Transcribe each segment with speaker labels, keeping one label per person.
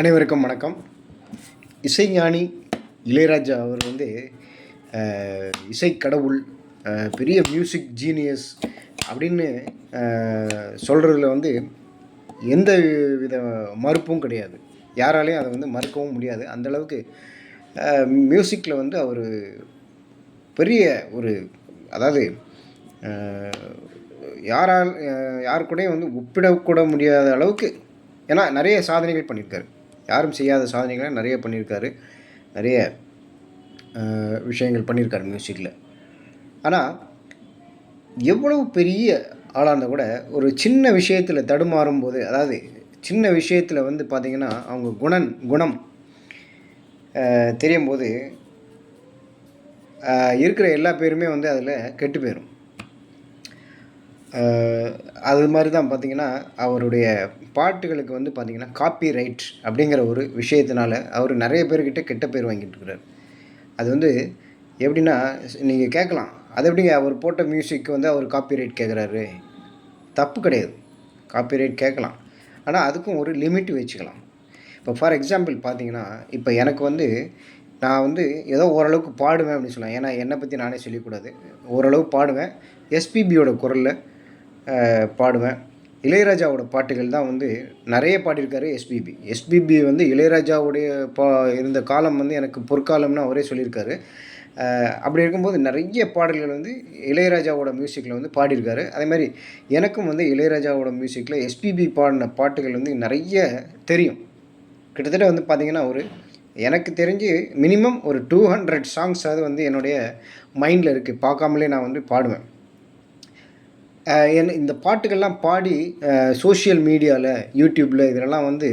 Speaker 1: அனைவருக்கும் வணக்கம். இசைஞானி இளையராஜா அவர் வந்து இசை இசைக்கடவுள் பெரிய மியூசிக் ஜீனியஸ் அப்படின்னு சொல்கிறதுல வந்து எந்த வித மறுப்பும் கிடையாது. யாராலையும் அதை வந்து மறுக்கவும் முடியாது. அந்தளவுக்கு மியூசிக்கில் வந்து அவர் பெரிய ஒரு அதாவது யாரால் யார் கூடயும் வந்து ஒப்பிடக்கூட முடியாத அளவுக்கு ஏன்னா நிறைய சாதனைகள் பண்ணியிருக்காரு. யாரும் செய்யாத சாதனைகளை நிறைய பண்ணியிருக்காரு. நிறைய விஷயங்கள் பண்ணியிருக்காரு மியூசிக்கில் ஆனால் எவ்வளவு பெரிய ஆளாக இருந்தால் கூட ஒரு சின்ன விஷயத்தில் தடுமாறும் போது அதாவது சின்ன விஷயத்தில் வந்து பார்த்திங்கன்னா அவங்க குணன் குணம் தெரியும் போது இருக்கிற எல்லா பேருமே வந்து அதில் கெட்டு போயிடும் அது மாதிரி தான் பார்த்திங்கன்னா அவருடைய பாட்டுகளுக்கு வந்து பார்த்திங்கன்னா காப்பி ரைட் அப்படிங்கிற ஒரு விஷயத்தினால அவர் நிறைய பேர்கிட்ட கெட்ட பேர் வாங்கிட்டு இருக்கிறார். அது வந்து எப்படின்னா நீங்கள் கேட்கலாம். அது எப்படிங்க அவர் போட்ட மியூசிக் வந்து அவர் காப்பி ரைட் கேட்குறாரு? தப்பு கிடையாது. காப்பி ரைட் கேட்கலாம். ஆனால் அதுக்கும் ஒரு லிமிட் வச்சுக்கலாம். இப்போ ஃபார் எக்ஸாம்பிள் பார்த்தீங்கன்னா இப்போ எனக்கு வந்து நான் வந்து ஏதோ ஓரளவுக்கு பாடுவேன் அப்படின்னு சொல்லலாம். ஏன்னா என்னை பற்றி நானே சொல்லிக்கூடாது. ஓரளவு பாடுவேன். எஸ்பிபியோட குரலில் பாடுவேன். இளையராஜாவோட பாட்டுகள் தான் வந்து நிறைய பாடியிருக்காரு எஸ்பிபி எஸ்பிபி வந்து இளையராஜாவுடைய பா இருந்த காலம் வந்து எனக்கு பொற்காலம்னு அவரே சொல்லியிருக்காரு. அப்படி இருக்கும்போது நிறைய பாடல்கள் வந்து இளையராஜாவோட மியூசிக்கில் வந்து பாடியிருக்காரு. அதே மாதிரி எனக்கும் வந்து இளையராஜாவோட மியூசிக்கில் எஸ்பிபி பாடின பாட்டுகள் வந்து நிறைய தெரியும். கிட்டத்தட்ட வந்து பார்த்திங்கன்னா ஒரு எனக்கு தெரிஞ்சு மினிமம் ஒரு டூ ஹண்ட்ரட் சாங்ஸ் அது வந்து என்னுடைய மைண்டில் இருக்குது பார்க்காமலே நான் வந்து பாடுவேன். அஹ் என் இந்த பாட்டுகள்லாம் பாடி சோஷியல் மீடியாவில் யூடியூப்பில் இதெல்லாம் வந்து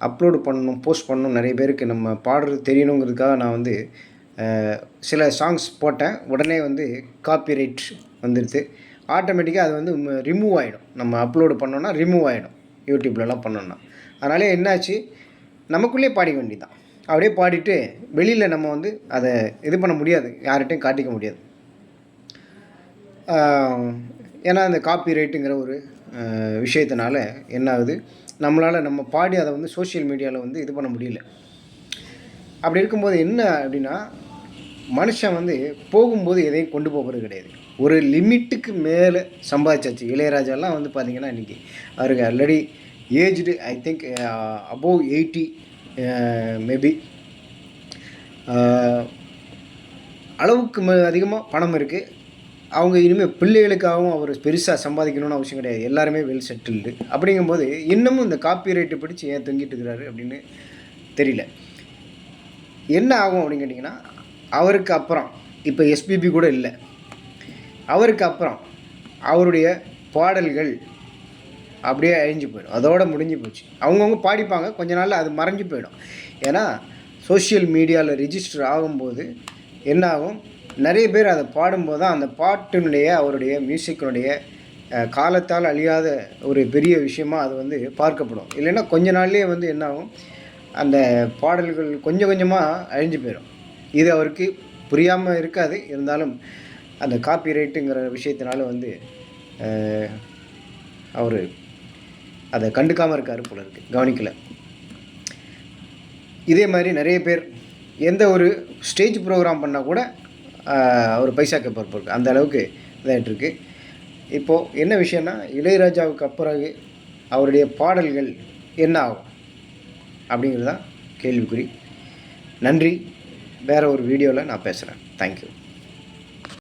Speaker 1: அப்லோடு பண்ணணும் போஸ்ட் பண்ணணும் நிறைய பேருக்கு நம்ம பாடுறது தெரியணுங்கிறதுக்காக நான் வந்து சில சாங்ஸ் போட்டேன். உடனே வந்து காப்பிரைட் வந்துடுது ஆட்டோமேட்டிக்காக அது வந்து ரிமூவ் ஆகிடும் நம்ம அப்லோடு பண்ணோன்னா ரிமூவ் ஆகிடும் யூடியூப்லலாம் பண்ணோன்னா அதனாலே என்னாச்சு? நமக்குள்ளே பாடிக்க வேண்டிதான். அப்படியே பாடிட்டு வெளியில் நம்ம வந்து அதை இது பண்ண முடியாது. யார்கிட்டையும் காட்டிக்க முடியாது. ஏன்னா அந்த காப்பி ரைட்டுங்கிற ஒரு விஷயத்தினால என்ன ஆகுது நம்மளால் நம்ம பாடி அதை வந்து சோஷியல் மீடியாவில் வந்து இது பண்ண முடியல. அப்படி இருக்கும்போது என்ன அப்படின்னா மனுஷன் வந்து போகும்போது எதையும் கொண்டு போகிறது கிடையாது. ஒரு லிமிட்டுக்கு மேலே சம்பாதிச்சாச்சு. இளையராஜாலாம் வந்து பார்த்திங்கன்னா இன்றைக்கி அவருக்கு already aged I think above eighty maybe அளவுக்கு ம அதிகமாக பணம் இருக்குது அவங்க இனிமேல் பிள்ளைகளுக்காகவும் அவர் பெருசாக சம்பாதிக்கணும்னு அவசியம் கிடையாது. எல்லாருமே வெல் செட்டில்டு அப்படிங்கும்போது இன்னமும் இந்த காப்பி ரைட்டு பிடிச்சி ஏன் தொங்கிட்டு இருக்கிறாரு அப்படின்னு தெரியல. என்ன ஆகும் அப்படின்னு கேட்டிங்கன்னா அவருக்கு அப்புறம் இப்போ எஸ்பிபி கூட இல்லை. அவருக்கு அப்புறம் அவருடைய பாடல்கள் அப்படியே அழிஞ்சு போயிடும். அதோட முடிஞ்சு போச்சு. அவங்கவுங்க பாடிப்பாங்க. கொஞ்ச நாளில் அது மறைஞ்சு போயிடும். ஏன்னா சோஷியல் மீடியாவில் ரிஜிஸ்டர் ஆகும்போது என்ன ஆகும்? நிறைய பேர் அதை பாடும்போது தான் அந்த பாட்டினுடைய அவருடைய மியூசிக்கினுடைய காலத்தால் அழியாத ஒரு பெரிய விஷயமா அது வந்து பார்க்கப்படும். இல்லைன்னா கொஞ்ச நாள்லேயே வந்து என்னாகும் அந்த பாடல்கள் கொஞ்சம் கொஞ்சமாக அழிஞ்சு போயிடும். இது அவருக்கு புரியாமல் இருக்காது. இருந்தாலும் அந்த காப்பி ரைட்டுங்கிற விஷயத்தினால வந்து அவர் அதை கண்டுக்காமல் இருக்கார் போல இருக்கு. கவனிக்கலை. இதே மாதிரி நிறைய பேர் எந்த ஒரு ஸ்டேஜ் ப்ரோக்ராம் பண்ணால் கூட ஒரு அவர் பொறுப்பு கேட்பார் அந்த அளவுக்கு இதாகிட்டு இருக்கு. இப்போது என்ன விஷயம்னா இளையராஜாவுக்கு அப்புறம் அவருடைய பாடல்கள் என்ன ஆகும்? அப்படிங்கிறது தான் கேள்விக்குறி. நன்றி. வேறு ஒரு வீடியோவில் நான் பேசுகிறேன் தேங்க்யூ